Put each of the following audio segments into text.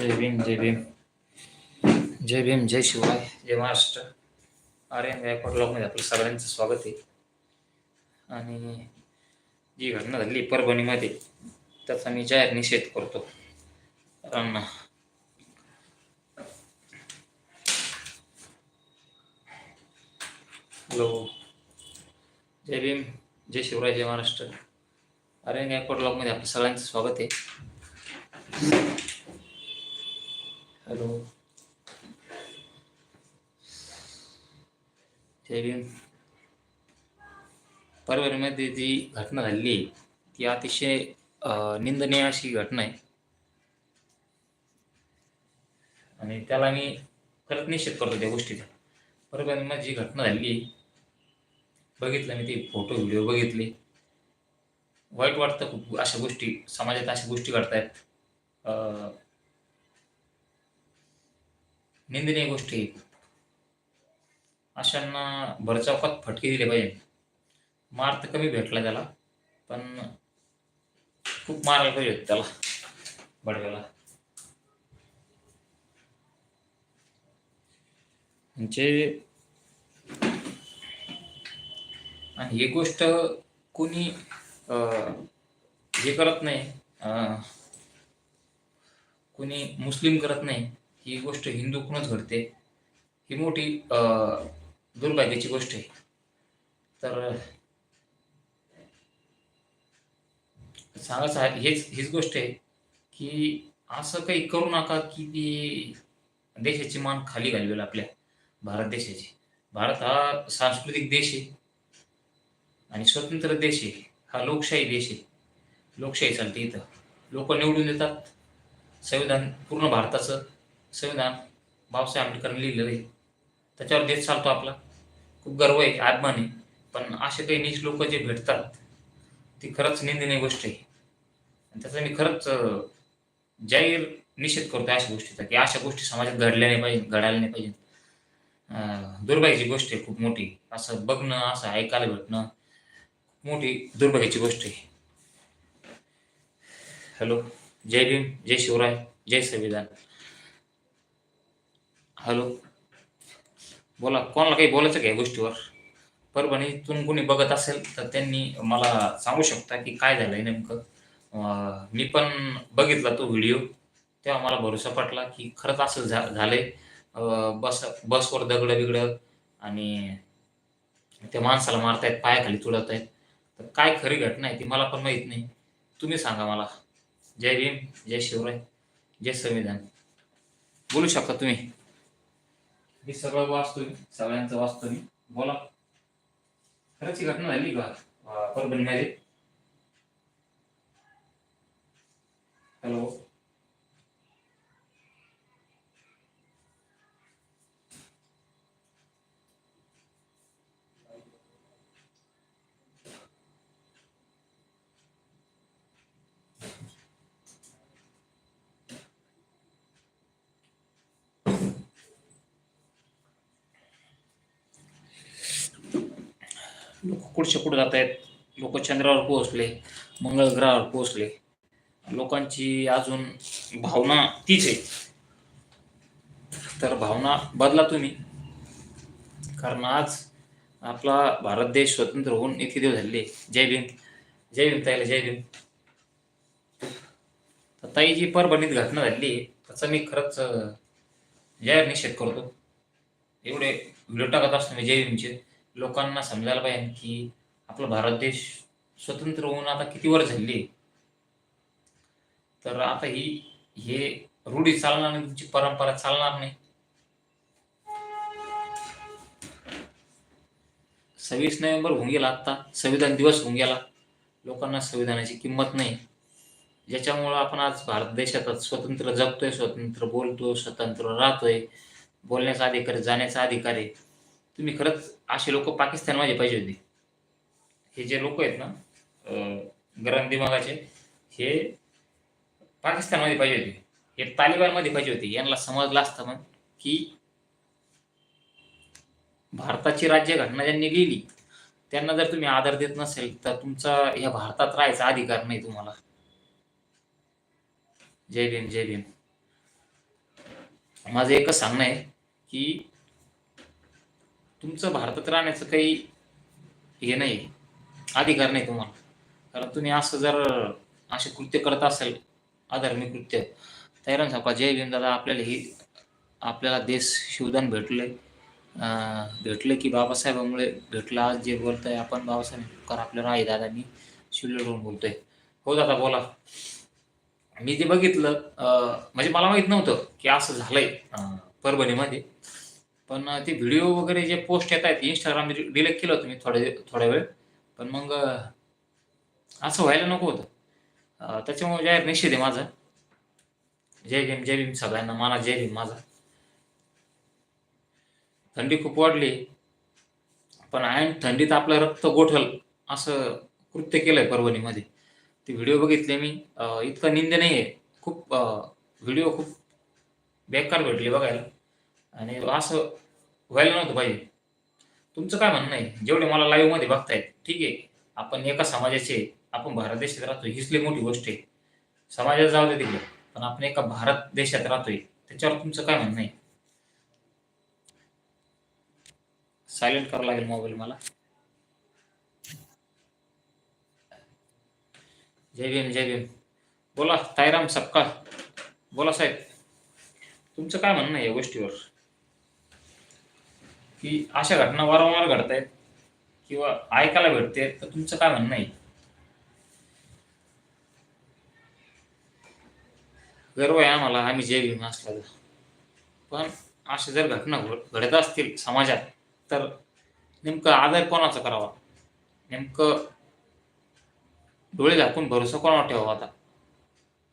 जय भीम जय भीम. जय भीम जय शिवराय जय महाराष्ट्र. आर्यन गायकवाड ब्लॉगमध्ये आपलं सगळ्यांचं स्वागत आहे. आणि जी घटना झाली परभणीमध्ये त्याचा मी जाहीर निषेध करतो. कारण हॅलो. जय भीम जय शिवराय जय महाराष्ट्र. आर्यन गायकवाड ब्लॉगमध्ये आपलं सगळ्यांचं स्वागत आहे. हॅलो. जय परभणीमध्ये जी घटना झाली आहे ती अतिशय निंदनीय अशी घटना आहे. आणि त्याला मी खरंच निश्चित करतो त्या गोष्टीचा. परभणीमध्ये जी घटना झाली आहे बघितलं मी ते फोटो व्हिडिओ बघितले. वाईट वाटतं खूप अशा गोष्टी समाजात अशा गोष्टी घडतायत. निंदनीय गोष्टी. अशांना भरचौकात फटके दिले पाहिजे. मार तर कमी भेटला त्याला पण खूप मारायला पाहिजे त्याला बडव्याला. म्हणजे आणि ही गोष्ट कोणी हे करत नाही अं, कोणी मुस्लिम करत नाही ही गोष्ट हिंदूकडूनच घडते. ही मोठी अं, दुर्भाग्याची गोष्ट आहे. तर सांगायचं हेच हीच गोष्ट आहे की असं काही करू नका की ती देशाची मान खाली घालवेल आपल्या भारत देशाची. भारत हा सांस्कृतिक देश आहे आणि स्वतंत्र देश आहे. हा लोकशाही देश आहे. लोकशाही चालते इथं. लोक निवडून देतात. संविधान पूर्ण भारताचं. संविधान बाबासाहेब आंबेडकरांनी लिहिलेलं आहे. त्याच्यावर देश चालतो आपला. खूप गर्व आहे अभिमान आहे. पण असे काही नीच लोक जे भेटतात ती खरंच निंदनीय गोष्ट आहे. आणि त्याचा मी खरंच जाहीर निषेध करतो अशा गोष्टीचा की अशा गोष्टी समाजात घडल्या नाही पाहिजे घडायला नाही पाहिजे दुर्भाग्याची गोष्ट आहे खूप मोठी. असं बघणं असं ऐकायला भेटणं खूप मोठी दुर्भाग्याची गोष्ट आहे. हॅलो जय भीम जय शिवराय जय संविधान. हॅलो. बोला कोणाला काही बोलायचं काय गोष्टीवर? परभणी परभणीतून कोणी बघत असेल तर त्यांनी मला सांगू शकता की काय झालंय नेमकं. मी पण बघितला तो व्हिडिओ. तेव्हा मला भरोसा पटला की खरंच असं झा झालंय. बस बसवर दगड बिगड आणि त्या माणसाला मारतायत पायाखाली तुडत आहेत तर काय खरी घटना आहे ती मला पण माहीत नाही. तुम्ही सांगा मला. जय भीम जय शिवराय जय संविधान. बोलू शकता तुम्ही? मी सगळं वाचतोय सगळ्यांचं वाचतोय. मी बोला. खरंच ही घटना झाली का? परभणी हॅलो लोक कुठच्या कुठे जात आहेत? लोक चंद्रावर पोहोचले मंगळ ग्रहावर पोहोचले. लोकांची अजून भावना तीच आहे. तर भावना बदला तुम्ही. कारण आज आपला भारत देश स्वतंत्र होऊन इतके दिवस झाले. जय भीम. जय भीम ताईला जय भीम. तर ताई जी परभणीत घटना झाली. त्याचा मी खरंच अं, जाहीर निषेध करतो. एवढे व्हिडिओ टाकत असतो मी जय भीमचे. लोकांना समजायला पाहिजे की आपला भारत देश स्वतंत्र होऊन आता किती वर झाली? तर आता ही हे रूढी चालणार नाही तुमची परंपरा चालणार नाही. सव्वीस नोव्हेंबर होऊन गेला आता संविधान दिवस होऊन गेला. लोकांना संविधानाची किंमत नाही. ज्याच्यामुळं आपण आज भारत देशात स्वतंत्र जगतोय स्वतंत्र बोलतोय स्वतंत्र राहतोय. बोलण्याचा अधिकार जाण्याचा अधिकार आहे. तुम्ही खरंच असे लोक पाकिस्तानमध्ये पाहिजे होते. हे जे लोक आहेत ना गरम दिमागाचे हे पाकिस्तानमध्ये पाहिजे होते. हे तालिबानमध्ये पाहिजे होते. यांना समजलं असतं मग की भारताची राज्यघटना ज्यांनी लिहिली त्यांना जर तुम्ही आदर देत नसेल तर तुमचा या भारतात राहायचा अधिकार नाही तुम्हाला. जय भीम जय भीम. माझं एकच सांगणं आहे की तुमचं भारतात राहण्याचं काही हे नाही अधिकार नाही तुम्हाला. कारण तुम्ही असं जर असे कृत्य करत असाल अधर्मी कृत्य तैरान सापा जय भीम दादा आपल्याला ही आपल्याला देश शिवदान भेटले अं, भेटलं की बाबासाहेबांमुळे भेटलं आज जे बोलतोय आपण बाबासाहेब कर आपल्याला आहे दादांनी शिवलेडून बोलतोय. हो दादा बोला. मी ते बघितलं म्हणजे मला माहीत नव्हतं की असं झालंय परभणीमध्ये. पण ते व्हिडिओ वगैरे जे पोस्ट येत आहेत इंस्टाग्राम डिलेक्ट केलं होतं मी थोडे थोड्या वेळ. पण मग असं व्हायला नको होतं. त्याच्यामुळे जाहीर निषेध आहे माझा. जय भीम जय भीम सगळ्यांना. मला जय भीम माझा. थंडी खूप वाढली. पण आयन थंडीत आपलं रक्त गोठल असं कृत्य केलंय परभणीमध्ये. ते व्हिडिओ बघितले मी. इतका निंद नाही आहे खूप व्हिडिओ खूप बेकार भेटले बघायला. आणि असं व्हायला नव्हतं पाहिजे. तुमचं काय म्हणणं आहे? जेवढे मला लाईव्हमध्ये बघतायत ठीक आहे. आपण एका समाजाचे आपण भारत देशात राहतो हीच लई मोठी गोष्ट आहे. समाजात जाऊ दे तिकडे पण आपण एका भारत देशात राहतोय त्याच्यावर तुमचं काय म्हणणं आहे? सायलेंट करावं लागेल मोबाईल मला. जय भीम जय भीम. बोला तायराम सपकाळ. बोला साहेब. तुमचं काय म्हणणं आहे या गोष्टीवर? की अशा घटना वारंवार घडत आहेत किंवा ऐकायला भेटते तर तुमचं काय म्हणणं आहे? गर्व आहे आम्हाला आम्ही जय घेऊन असल्याचा पण अशा जर घटना घडत असतील समाजात तर नेमकं आदर कोणाचा करावा? नेमकं डोळे झाकून भरोसा कोणावर ठेवावा आता?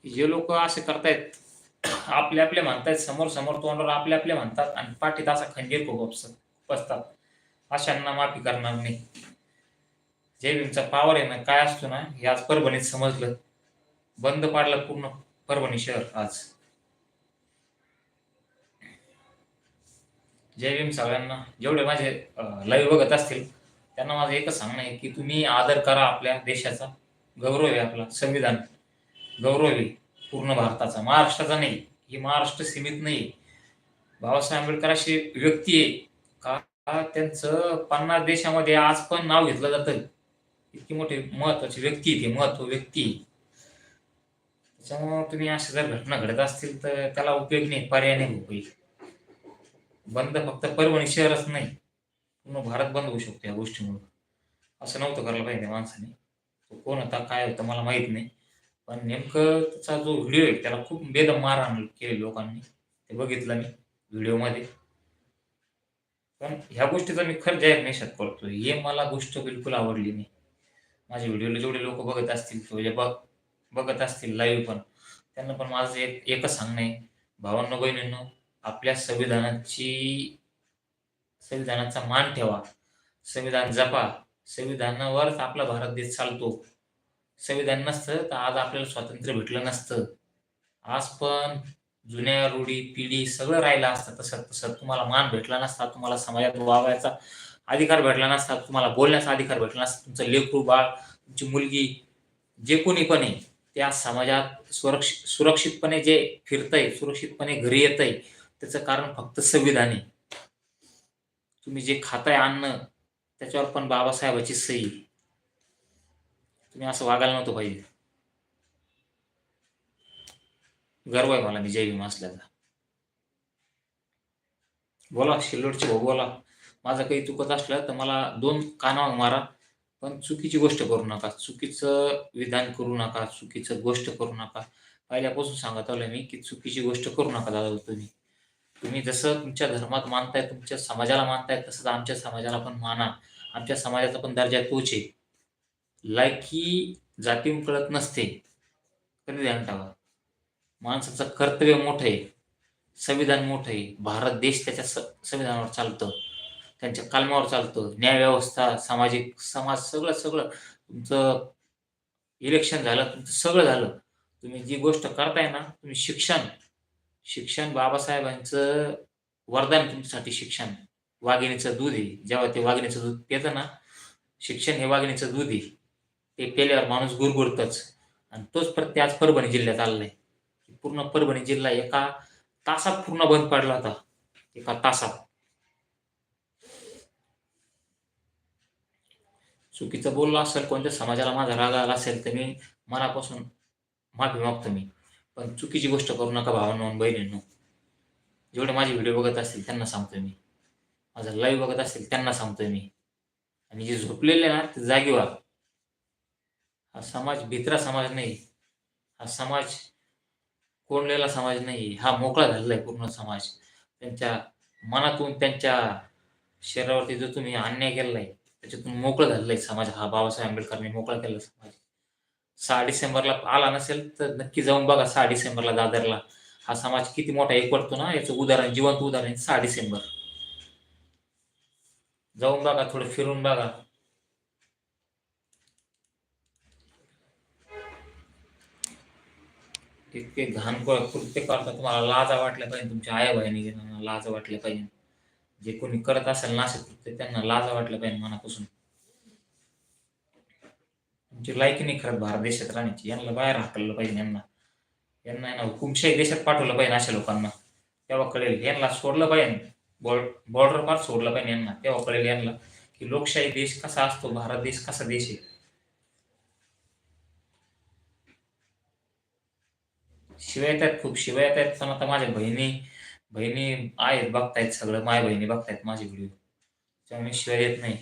जे लोक असे करतायत आपले आपले म्हणतायत समोर समोर तोंडावर आपले आपले म्हणतात आणि पाठीत असा खंजीर खूप बसतात. अशांना माफी करणार नाही. जय भीमचा पावर आहे ना काय असतो ना हे आज परभणीत समजलं. बंद पाडलं पूर्ण परभणी शहर. आज. जय भीम सगळ्यांना जेवढे माझे लाईव्ह बघत असतील त्यांना माझं एकच सांगणं आहे की तुम्ही आदर करा आपल्या देशाचा. गौरव आहे आपला संविधान. गौरव आहे पूर्ण भारताचा. महाराष्ट्राचा नाही ही महाराष्ट्र सीमित नाही. बाबासाहेब आंबेडकर अशी व्यक्ती आहे. त्यांचं पन्नास देशामध्ये आज पण नाव घेतलं जातं. इतकी मोठी महत्वाची व्यक्ती आहे ती महत्त्व व्यक्ती. आहे. त्याच्यामुळं तुम्ही अशा जर घटना घडत असतील तर त्याला उपयोग नाही पर्याय नाही होईल बंद फक्त परभणी शहरच नाही पूर्ण भारत बंद होऊ शकतो या गोष्टीमुळे. असं नव्हतं करायला पाहिजे माणसाने. तो कोण होता काय होता मला माहीत नाही. पण नेमकं त्याचा जो व्हिडिओ आहे त्याला खूप बेदम मारहाण केले लोकांनी. ते बघितलं मी व्हिडिओमध्ये. पण ह्या गोष्टीचा मी खरं जाहीर निषेध करतो हे मला गोष्ट बिलकुल आवडली नाही. माझ्या व्हिडिओला जेवढे लोक बघत असतील किंवा जे बघ बघत असतील लाईव्ह पण त्यांना पण माझं एक एकच सांगणं आहे. भावांनो बहिणींनो आपल्या संविधानाची संविधानाचा मान ठेवा. संविधान जपा. संविधानावरच आपला भारत देश चालतो. संविधान नसतं तर आज आपल्याला स्वातंत्र्य भेटलं नसतं. आज पण जुन्या रूढी पिढी सगळं राहिलं असतं तसं तसं. तुम्हाला मान भेटला नसता तुम्हाला समाजात वागायचा अधिकार भेटला नसता तुम्हाला बोलण्याचा अधिकार भेटला नसता. तुमचं लेकरू बाळ तुमची मुलगी जे कोणी पण आहे त्या समाजात सुरक्षित सुरक्षितपणे जे फिरतंय सुरक्षितपणे घरी येतंय त्याचं कारण फक्त संविधान आहे. तुम्ही जे खाताय अन्न त्याच्यावर पण बाबासाहेबाची सही. तुम्ही असं वागायला नव्हतं पाहिजे. गर्व आहे मला विजय विमा भीम असल्याचा. बोला शिल्लोडचे भाऊ बोला. माझं काही चुकत असलं तर मला दोन कानावर मारा. पण चुकीची गोष्ट करू नका. चुकीचं विधान करू नका. चुकीचं गोष्ट करू नका. पहिल्यापासून सांगत आलो मी की चुकीची गोष्ट करू नका दादा तुम्ही. तुम्ही जसं तुमच्या धर्मात मानताय तुमच्या समाजाला मानताय तसंच आमच्या समाजाला पण माना. आमच्या समाजाचा पण दर्जा तोच आहे. लायकी जातीहून कळत नसते. कधी ध्यान टाका माणसाचं कर्तव्य मोठं आहे. संविधान मोठं आहे. भारत देश त्याच्या स संविधानावर चालतं. त्यांच्या कलमावर चालतं. न्यायव्यवस्था सामाजिक समाज सगळं सगळं. तुमचं इलेक्शन झालं तुमचं सगळं झालं. तुम्ही जी गोष्ट करताय ना तुम्ही शिक्षण. शिक्षण बाबासाहेबांचं वरदान तुमच्यासाठी शिक्षण. वाघिणीचं दूध आहे. जेव्हा ते वाघिणीचं दूध पितं ना शिक्षण हे वाघिणीचं दूध आहे. ते पेल्यावर माणूस गुरगुरतच. आणि तोच प्रत्यय आज परभणी जिल्ह्यात आलेला आहे. पूर्ण परभणी जिल्हा एका तासात पूर्ण बंद पडला होता. एका तासात. चुकीचं बोललो असेल कोणत्या समाजाला माझा राग आला असेल तर मी मनापासून माफी मागतो मी. पण चुकीची गोष्ट करू नका भावांनो आणि बहिणींनो. जेवढे माझे व्हिडिओ बघत असतील त्यांना सांगतोय मी. माझा लाईव्ह बघत असतील त्यांना सांगतोय मी. आणि जे झोपलेले ना ते जागी व्हा हा समाज भित्रा समाज नाही. हा समाज कोंडलेला समाज नाही हा मोकळा झालेला आहे पूर्ण समाज. त्यांच्या मनातून त्यांच्या शरीरावरती जो तुम्ही अन्याय केलेला आहे त्याच्यातून मोकळं झालेलं आहे समाज. हा बाबासाहेब आंबेडकरांनी मोकळा केलेला समाज. सहा डिसेंबरला आला नसेल तर नक्की जाऊन बघा सहा डिसेंबरला दादरला. हा समाज किती मोठा एक ना याचं उदाहरण जिवंत उदाहरण सहा डिसेंबर. जाऊन बघा थोडं फिरून बघा. इतके घाण कृत्य करता तुम्हाला लाजा वाटल्या पाहिजे तुमच्या आया बहिणी लाजा वाटल्या पाहिजे. जे कोणी करत असेल ना असे कृत्य त्यांना लाजा वाटल्या पाहिजे मनापासून. तुमची लायकी नाही खरंच भारत देशात राहण्याची. यांना बाहेर हाकललं पाहिजे यांना. यांना आहे ना हुकुमशाही देशात पाठवलं पाहिजे अशा लोकांना. तेव्हा कळेल यांना सोडलं पाहिजे. बॉर्डर पार सोडलं पाहिजे यांना. तेव्हा कळेल यांना की लोकशाही देश कसा असतो भारत देश कसा देश आहे. शिवाय येतात खूप शिवाय येतात. पण आता माझ्या बहिणी बहिणी आहेत बघतायत सगळं. माझ्या बहिणी बघतायत माझे व्हिडिओ त्यामुळे शिवाय येत नाही.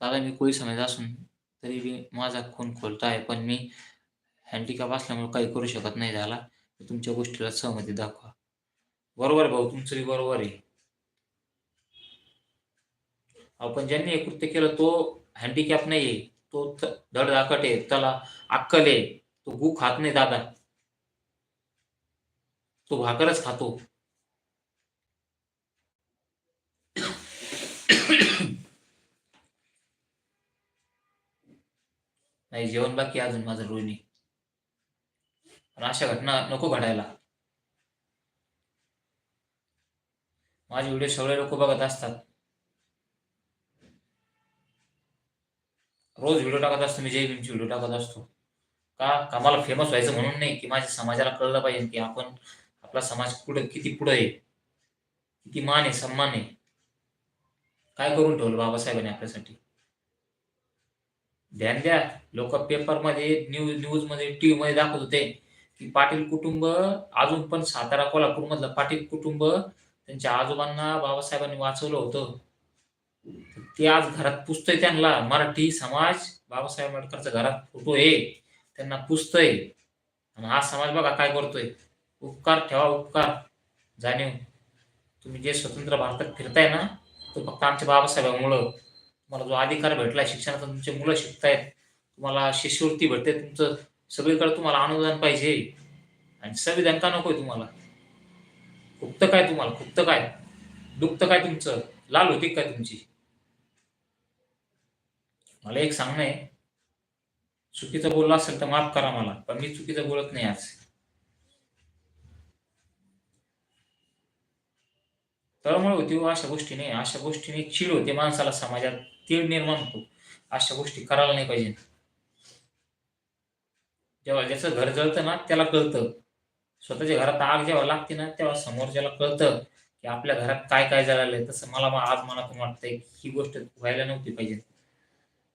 दादा मी कोळी समज असून तरी मी माझा खून खोलता आहे पण मी हँडिकॅप असल्यामुळे काही करू शकत नाही झाला तुमच्या गोष्टीला सहमती दाखवा. बरोबर आहे भाऊ तुमचं बरोबर आहे. आपण ज्यांनी हे कृत्य केलं तो हँडिकॅप नाही आहे तो त- धडधाकट आहे. त्याला अक्कल आहे. तो गु खात नाही दादा. तो भाकरच खातो. नाही जेवण बाकी अजून माझं रोहिणी. अशा घटना नको घडायला. माझे व्हिडिओ सगळे लोक बघत असतात. रोज व्हिडिओ टाकत असतो मी जय भीमची व्हिडिओ टाकत असतो. का? का? मला फेमस व्हायचं म्हणून नाही की माझ्या समाजाला कळलं पाहिजे की आपण आपला समाज कुठं किती पुढं आहे? किती मान आहे सन्मान आहे? काय करून ठेवलं बाबासाहेबांनी आपल्यासाठी? ध्यान द्या. लोक पेपरमध्ये न्यूज न्यूजमध्ये टी व्हीमध्ये दाखवत होते की पाटील कुटुंब अजून पण सातारा कोल्हापूर मधलं पाटील कुटुंब त्यांच्या आजोबांना बाबासाहेबांनी वाचवलं होतं. ते आज घरात पुसतंय त्यांना. मराठी समाज बाबासाहेब आंबेडकरचा घरात फोटो आहे. त्यांना पुसतंय. आणि हा समाज बघा काय करतोय. उपकार ठेवा उपकार. जाणीव तुम्ही जे स्वतंत्र भारतात फिरताय ना तो फक्त आमच्या बाबासाहेबांमुळं. तुम्हाला जो अधिकार भेटलाय शिक्षणाचा तुमचे मुलं शिकतायत तुम्हाला शिष्यवृत्ती भेटते तुमचं सगळीकडे तुम्हाला अनुदान पाहिजे. आणि संविधान का नकोय तुम्हाला? खुप्त काय तुम्हाला? खुप्त काय? दुखतं काय तुमचं? लाल होती काय तुमची? मला एक सांगणं आहे. चुकीचं बोललं असेल तर माफ करा मला पण मी चुकीचं बोलत नाही आज. तळमळ होती व अशा गोष्टीने अशा गोष्टीने चिड होते माणसाला समाजात. तीळ निर्माण होतो. अशा गोष्टी करायला नाही पाहिजे. जेव्हा ज्याचं घर जळतं ना त्याला कळतं. स्वतःच्या घरात आग जेव्हा लागते ना तेव्हा समोरच्याला कळतं की आपल्या घरात काय काय जळालंय तसं मला मा- आज मनातून वाटतंय ही गोष्ट व्हायला नव्हती पाहिजे.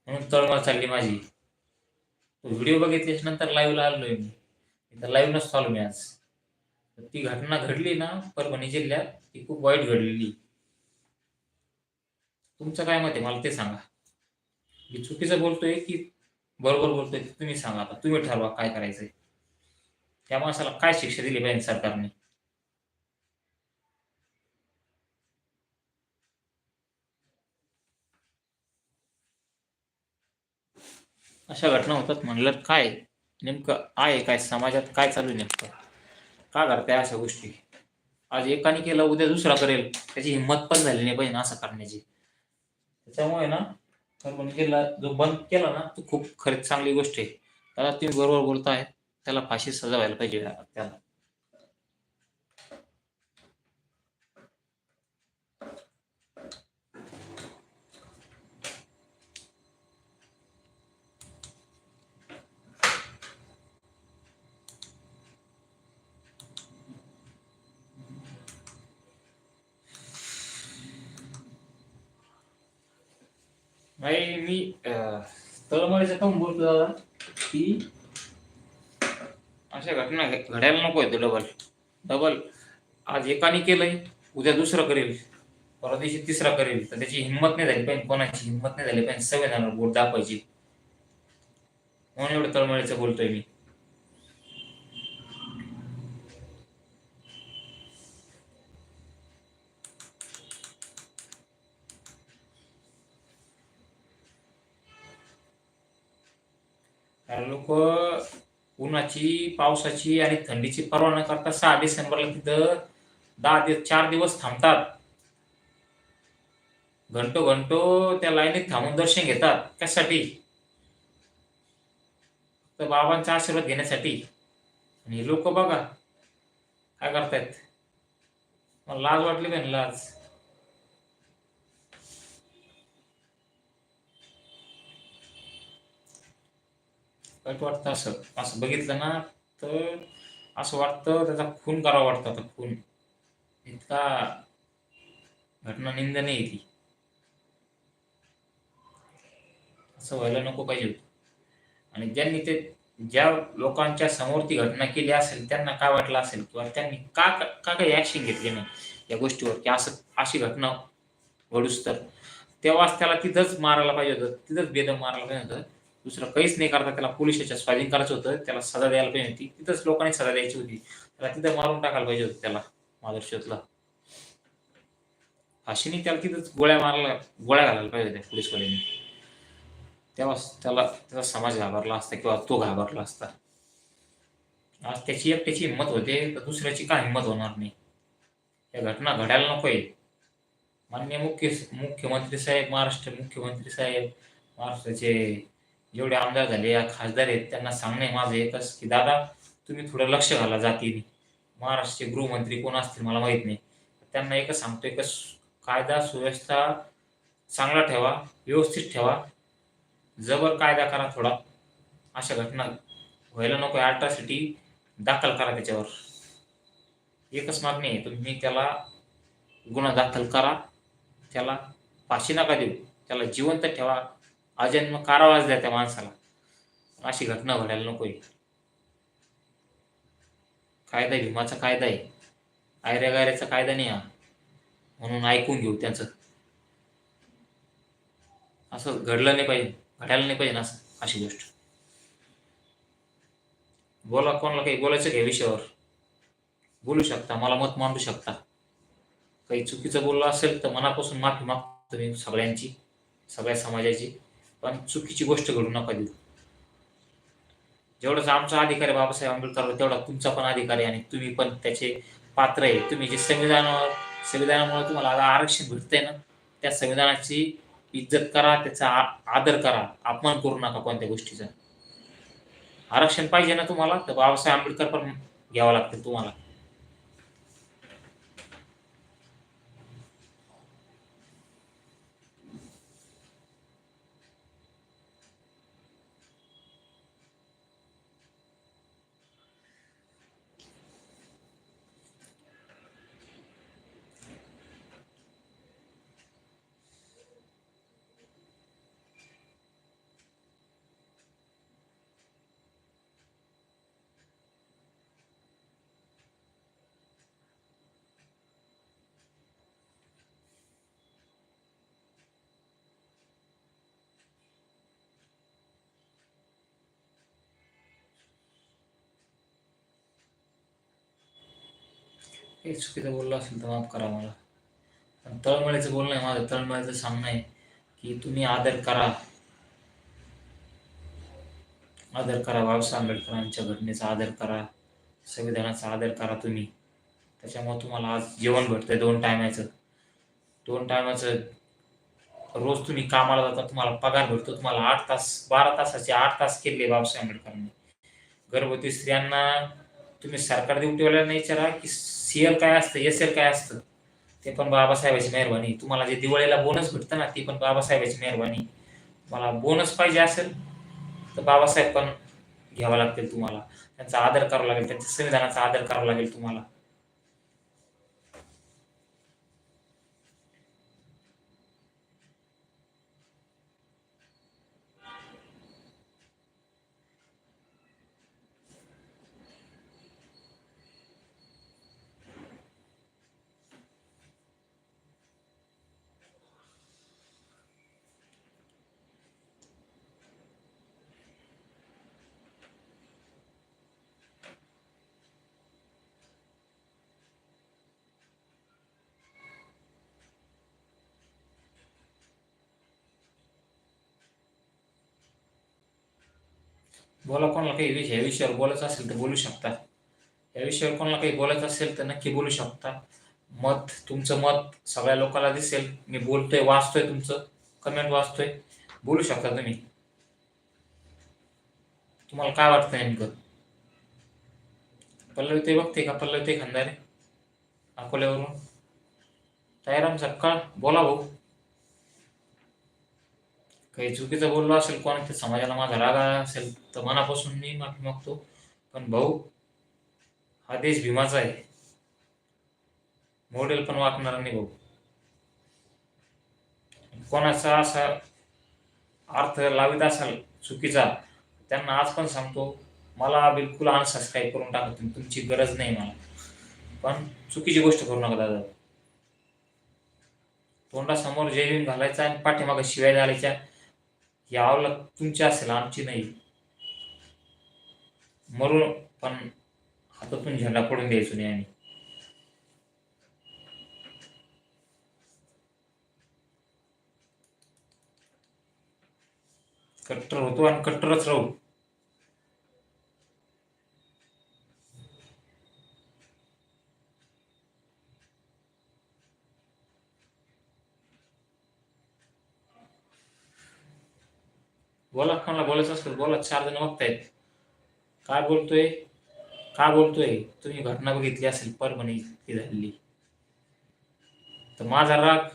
म्हणून तळमळ चालली माझी. तो व्हिडिओ बघितल्याच्या नंतर लाईव्हला आलोय मी. तर लाईव्ह नसतो आलो मी आज. ती घटना घडली ना परभणी जिल्ह्यात ती खूप वाईट घडलेली. तुमचं काय मत आहे? मला ते सांगा. मी चुकीचं बोलतोय की बरोबर बोलतोय तुम्ही सांगा आता. तुम्ही ठरवा काय करायचंय. त्या माणसाला काय शिक्षा दिली पाहिजे सरकारने? अशा घटना होतात म्हणलं काय नेमकं आहे? काय समाजात काय चालू आहे नेमकं? का करताय अशा गोष्टी? आज एकाने केलं उद्या दुसरा करेल. त्याची हिंमत पण झाली नाही पाहिजे ना असं करण्याची. त्याच्यामुळे ना परभणी केला जो बंद केला ना तो खूप खरंच चांगली गोष्ट आहे. त्याला तुम्ही बरोबर बोलताय त्याला फाशी सजा व्हायला पाहिजे. त्याला. नाही मी अं, तळमळीचं काम बोलतो दादा. की अशा घटना घडायला नको येतो डबल डबल आज एकाने केलंय उद्या दुसरं करेल. परवा दिवशी तिसरा करेल. तर त्याची हिंमत नाही झाली पाहिजे कोणाची हिंमत नाही झाली पाहिजे संविधानावर बोट दाखवायची. म्हणून एवढं तळमळीचं बोलतोय मी. लोक उन्हाची पावसाची आणि थंडीची पर्वा न करता सहा डिसेंबरला तिथं दहा दिवस चार दिवस थांबतात. घंटो घंटो त्या लाईनीत थांबून दर्शन घेतात. कशासाठी? तर बाबांचा आशीर्वाद घेण्यासाठी. आणि लोक बघा काय करतायत? मला लाज वाटली पण लाज. कट वाटतं असं. असं बघितलं ना तर असं वाटतं त्याचा खून करावा वाटतं आता खून. इतका घटना निंदनीय आहे ती. असं व्हायला नको पाहिजे होतं. आणि ज्यांनी ते ज्या लोकांच्या समोर ती घटना केली असेल त्यांना काय वाटलं असेल किंवा त्यांनी का का काही ऍक्शन घेतली नाही या गोष्टीवर की असं अशी घटना घडूस तर. तेव्हाच त्याला तिथंच मारायला पाहिजे होतं तिथंच बेदम मारायला पाहिजे होतं. दुसरं काहीच नाही करता त्याला पोलिसाच्या स्वाधीन करायचं होतं त्याला सजा द्यायला पाहिजे होती. तिथंच लोकांनी सजा द्यायची होती. त्याला तिथं मारून टाकायला पाहिजे होतं त्याला मादर्शतला. फाशीने त्याला तिथंच गोळ्या मारायला गोळ्या घालायला पाहिजे होत्या पोलीसवाल्यांनी. तेव्हा त्याला त्याचा समाज घाबरला असता किंवा तो घाबरला असता. आज त्याची एकट्याची हिंमत होते तर दुसऱ्याची काय हिंमत होणार नाही? या घटना घडायला नकोय. माननीय मुख्य मुख्यमंत्री साहेब महाराष्ट्र मुख्यमंत्री साहेब महाराष्ट्राचे जेवढे आमदार झाले या खासदार आहेत त्यांना सांगणे माझं एकच की दादा तुम्ही थोडं लक्ष घाला जातीने. महाराष्ट्राचे गृहमंत्री कोण असतील मला माहीत नाही. त्यांना एकच सांगतो एकच कायदा सुव्यवस्था चांगला ठेवा व्यवस्थित ठेवा. जबर कायदा करा थोडा. अशा घटना व्हायला नको अल्ट्रासिटी दाखल करा त्याच्यावर. एकच मागणी आहे तुम्ही त्याला गुन्हा दाखल करा त्याला फाशी नका देऊ त्याला जिवंत ठेवा. अजन्म कारावास द्या त्या माणसाला. अशी घटना घडायला नकोय कायदा भीमाचा कायदा आहे. आयऱ्या गायऱ्याचा कायदा नाही हा. म्हणून ऐकून घेऊ त्यांचं. असं घडलं नाही पाहिजे घडायला नाही पाहिजे ना असं अशी गोष्ट. बोला कोणाला काही बोलायचं घ्या विषयावर. बोलू शकता मला मत मांडू शकता. काही चुकीचं बोललं असेल तर मनापासून माफी मागतो मी सगळ्यांची सगळ्या समाजाची. पण चुकीची गोष्ट घडू नका देऊ. जेवढाच आमचा अधिकार आहे बाबासाहेब आंबेडकर तेवढा तुमचा पण अधिकार आहे आणि तुम्ही पण त्याचे पात्र आहे. तुम्ही जे संविधानावर संविधानामुळे तुम्हाला आता आरक्षण भेटतंय ना त्या संविधानाची इज्जत करा त्याचा आदर करा. अपमान करू नका कोणत्या गोष्टीचा. आरक्षण पाहिजे ना तुम्हाला तर बाबासाहेब आंबेडकर पण घ्यावं लागतील तुम्हाला. काही चुकीचं बोललं असेल तर माफ करा मला. पण तळमळीचं बोलणं आहे माझं. तळमळीचं सांगणं आहे की तुम्ही आदर करा. आदर करा. बाबासाहेब आंबेडकरांच्या घटनेचा आदर करा. संविधानाचा आदर करा तुम्ही. त्याच्यामुळे तुम्हाला आज जेवण भेटतंय दोन टायमाचं. दोन टायमाचं रोज तुम्ही कामाला जाता तुम्हाला पगार भेटतो. तुम्हाला आठ तास बारा तासाचे आठ तास केले बाबासाहेब आंबेडकरांनी. गर्भवती स्त्रियांना तुम्ही सरकार देऊन ठेवल्या नाही विचारा की सी एल काय असतं एस एल काय असतं ते पण बाबासाहेबाची मेहरबानी. तुम्हाला जे दिवाळीला बोनस भेटतं ना ती पण बाबासाहेबाची मेहरबानी. तुम्हाला बोनस पाहिजे असेल तर बाबासाहेब पण घ्यावं लागतील तुम्हाला. त्यांचा आदर करावा लागेल त्यांच्या संविधानाचा आदर करावा लागेल तुम्हाला. बोला कोणाला काही विषय या विषयावर बोलायचं असेल तर बोलू शकता. या विषयावर कोणाला काही बोलायचं असेल तर नक्की बोलू शकता. मत तुमचं मत सगळ्या लोकांना दिसेल. मी बोलतोय वाचतोय तुमचं. कमेंट वाचतोय. बोलू शकता तुम्ही. तुम्हाला काय वाटतं नेमकं? पल्लवी ते बघते का? पल्लवी ते खंदारे? अकोल्यावरून? तयाराम सकाळ बोला भाऊ. काही चुकीचं बोललो असेल कोणाच्या समाजाला माझा राग आला असेल तर मनापासून मी माफी मागतो. पण भाऊ हा देश भीमाचा आहे. मॉडेल पण वागणार नाही भाऊ. कोणाचा असा अर्थ लावित असाल चुकीचा त्यांना आज पण सांगतो मला बिलकुल अनसबस्क्राईब करून टाका तुम्ही तुमची गरज नाही मला. पण चुकीची गोष्ट करू नका दादा. तोंडासमोर जय घालायचा आणि पाठीमागे शिवाय घालायच्या ही तुमची असेल आमची नाही. मरून पण हातातून झेंडा पडून द्यायचो नाही आम्ही. कट्टर होतो आणि कट्टरच राहू. बोला कोणाला बोलायचं असेल बोला चार जण बघतायत. काय बोलतोय? काय बोलतोय? तुम्ही घटना बघितली असेल परभणी ती झालेली. तर माझा राग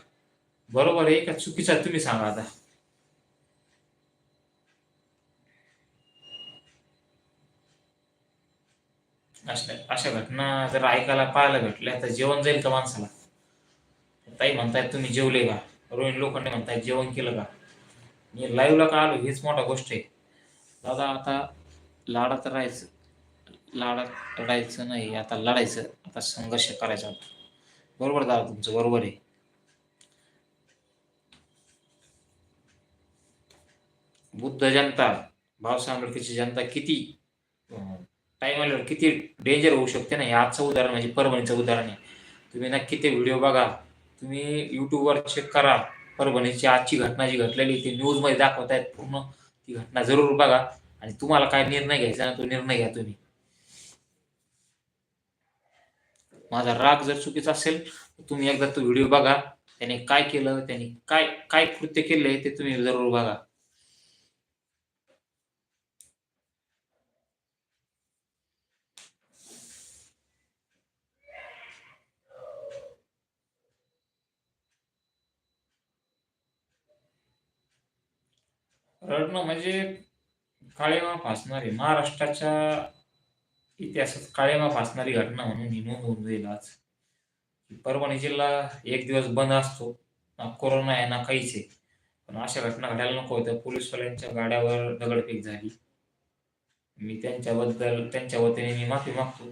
बरोबर आहे का चुकीचा तुम्ही सांगा आता. अशा अशा घटना जर ऐकायला पाहायला भेटल्या तर जेवण जाईल का माणसाला? ताई म्हणतायत तुम्ही जेवले का? रोहिणी लोकांनी म्हणतायत जेवण केलं का? मी लाईव्हला का आलो हीच मोठा गोष्ट आहे. दादा आता लाडात राहायचं लाडात रडायचं नाही आता लढायचं आता संघर्ष करायचा बरोबर दादा तुमचं बरोबर आहे. बुद्ध जनता बाबासाहेब आंबेडकरची जनता किती टाईम आल्यावर किती डेंजर होऊ शकते ना? हे आजचं उदाहरण म्हणजे परभणीचं उदाहरण आहे. तुम्ही नक्की ते व्हिडिओ बघा. तुम्ही यूट्यूबवर चेक करा. परभणीची आजची घटना जी घडलेली ती न्यूजमध्ये दाखवत आहेत पूर्ण. ती घटना जरूर बघा. आणि तुम्हाला काय निर्णय घ्यायचा ना तो निर्णय घ्या तुम्ही. माझा राग जर चुकीचा असेल तर तुम्ही एकदा तो व्हिडिओ बघा. त्याने काय केलं त्याने काय काय कृत्य केलंय ते तुम्ही जरूर बघा. रडणं म्हणजे काळेमा फासणारे महाराष्ट्राच्या इतिहासात काळेमा फासणारी घटना म्हणून ही नोंद होऊन जाईल आज. परभणी जिल्हा एक दिवस बंद असतो. ना कोरोना आहे ना काहीच आहे. पण अशा घटना घडायला नको होत्या. पोलीसवाल्यांच्या गाड्यावर दगडफेक झाली. मी त्यांच्याबद्दल त्यांच्या वतीने मी माफी मागतो.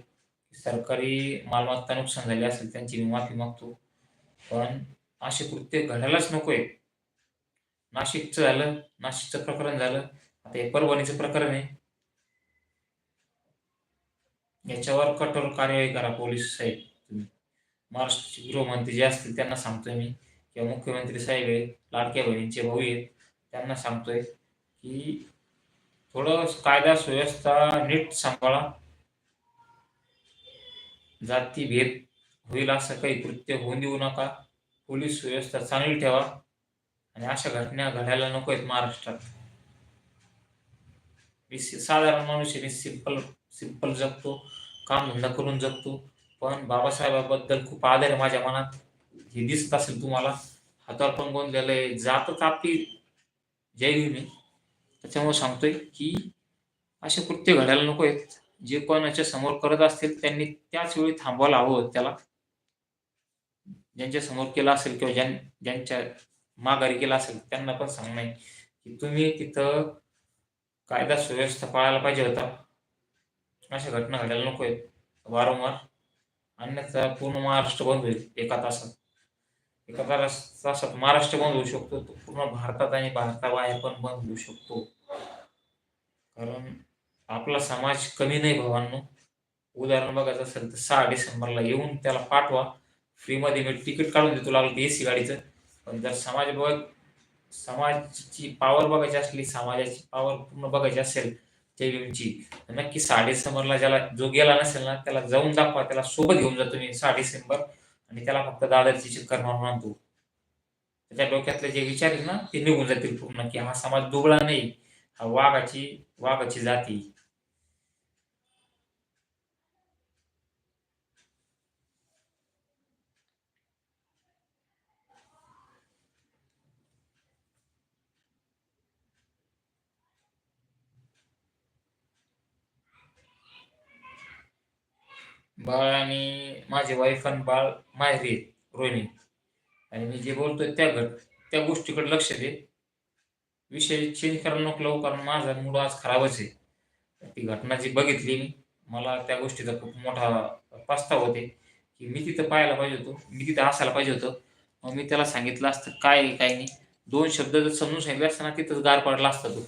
सरकारी मालमत्ता नुकसान झाली असेल त्यांची मी माफी मागतो. पण असे कृत्य घडायलाच नकोय नाशिकचं झालं नाशिकचं प्रकरण झालं. आता हे परभणीचं प्रकरण आहे. याच्यावर कठोर कार्यवाही करा पोलीस साहेब तुम्ही. महाराष्ट्राचे गृहमंत्री जे असतील त्यांना सांगतोय मी. किंवा मुख्यमंत्री साहेब आहेत लाडक्या बहिणींचे भाऊ आहेत त्यांना सांगतोय की थोडं कायदा सुव्यवस्था नीट सांभाळा. जातीभेद होईल असं काही कृत्य होऊन देऊ नका. पोलीस सुव्यवस्था चांगली ठेवा. आणि अशा घटना घडायला नको आहेत महाराष्ट्रात. मी साधारण माणूस मी सिंपल सिंपल जगतो कामधंदा करून जगतो पण बाबासाहेबाबद्दल खूप आदर आहे माझ्या मनात. हे दिसत असेल तुम्हाला हातावर पण गोंधलेलं आहे जातच आपली जय मी त्याच्यामुळे सांगतोय की असे कृत्य घडायला नको आहेत. जे कोणाच्या समोर करत असतील त्यांनी त्याच वेळी थांबवायला हवं त्याला. ज्यांच्या समोर केलं असेल किंवा ज्यां ज्यांच्या माघारी केला असेल त्यांना पण सांगणं आहे की तुम्ही तिथं कायदा सुव्यवस्था पाळायला पाहिजे होता. अशा घटना घडायला नको आहेत वारंवार अन्यथा पूर्ण महाराष्ट्र बंद होईल एका तासात. एका तास तासात महाराष्ट्र बंद होऊ शकतो तो पूर्ण भारतात आणि भारताबाहेर पण बंद होऊ शकतो. कारण आपला समाज कमी नाही भावांनो. उदाहरण बघायचं असेल तर सहा डिसेंबरला येऊन त्याला पाठवा. फ्रीमध्ये मी तिकीट काढून देतो लागलं ए सी गाडीचं. पण जर समाज बघ समाजची पावर बघायची असली समाजाची पावर पूर्ण बघायची असेल जय नक्की सहा डिसेंबरला ज्याला जो गेला नसेल ना त्याला जाऊन दाखवा त्याला सोबत घेऊन जातो मी सहा डिसेंबर आणि त्याला फक्त दादरची चक्कर मारून आणतो. त्याच्या डोक्यातले जे विचार आहेत ना ते निघून जातील पूर्ण की हा समाज दुबळा नाही हा वाघाची वाघाची जाती. बाळ आणि माझे वाईफ आणि बाळ माहेरी आहेत, रोहिणी. आणि मी जे बोलतोय त्या घट त्या गोष्टीकडे लक्ष दे. विषय चेंज करायला नको लावू कारण माझा मूड आज खराबच आहे. ती घटना जी बघितली मी मला त्या गोष्टीचा खूप मोठा पस्ताव होते की मी तिथं पाहायला पाहिजे होतो मी तिथं असायला पाहिजे होतं. मग मी त्याला सांगितलं असतं काय काय नाही. दोन शब्द जर समजून सांगितले असताना तिथंच गार पडला असता तो.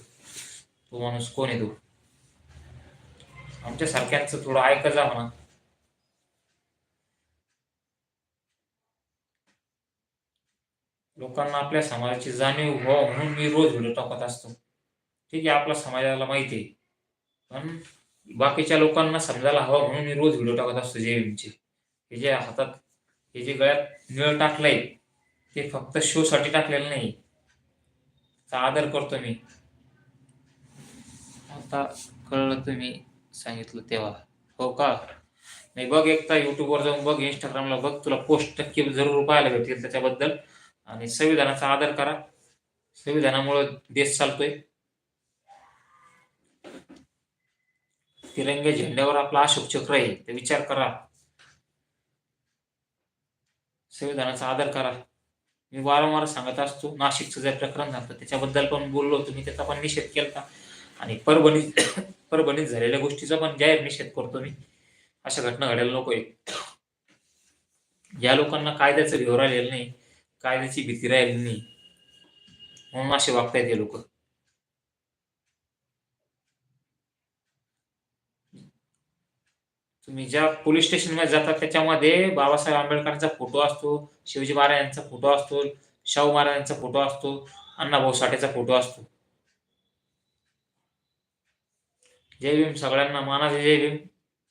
तो माणूस कोण आहे तो? आमच्यासारख्यांचं थोडं ऐका जा म्हणा. लोकांना आपल्या समाजाची जाणीव व्हावं म्हणून मी रोज व्हिडिओ टाकत असतो. ठीक आहे आपल्या समाजाला माहिती आहे. पण बाकीच्या लोकांना समजायला हवं म्हणून मी रोज व्हिडिओ टाकत असतो जे भीमचे हे जे हातात हे जे गळ्यात निळ टाकलंय ते फक्त शोसाठी टाकलेलं नाही. त्याचा आदर करतो मी. आता कळलं तुम्ही सांगितलं तेव्हा. हो का? नाही बघ एकदा युट्यूबवर जाऊन बघ इंस्टाग्रामला बघ तुला पोस्ट नक्की जरूर पाहायला भेटेल त्याच्याबद्दल. आणि संविधानाचा आदर करा. संविधानामुळे देश चालतोय. तिरंग्या झेंड्यावर आपला अशोक चक्र आहे ते विचार करा. संविधानाचा आदर करा. मी वारंवार सांगत असतो नाशिकचं जे प्रकरण झालं त्याच्याबद्दल पण बोललो होतो मी त्याचा पण निषेध केला आणि परभणीत परभणीत झालेल्या गोष्टीचा पण जाहीर निषेध करतो मी. अशा घटना घडायला नको आहे. या लोकांना कायद्याचं व्यवहार राहिलेलं नाही. कायद्याची भीती राहिली नाही. म्हणून असे वागतायत हे लोक. तुम्ही ज्या पोलीस स्टेशनमध्ये जाता त्याच्यामध्ये बाबासाहेब आंबेडकरांचा फोटो असतो शिवाजी महाराजांचा फोटो असतो शाहू महाराजांचा फोटो असतो अण्णाभाऊ साठेचा फोटो असतो. जय भीम सगळ्यांना मानाचे जय भीम.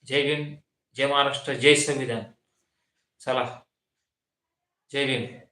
जय भीम जय महाराष्ट्र जय संविधान. चला. जय भीम.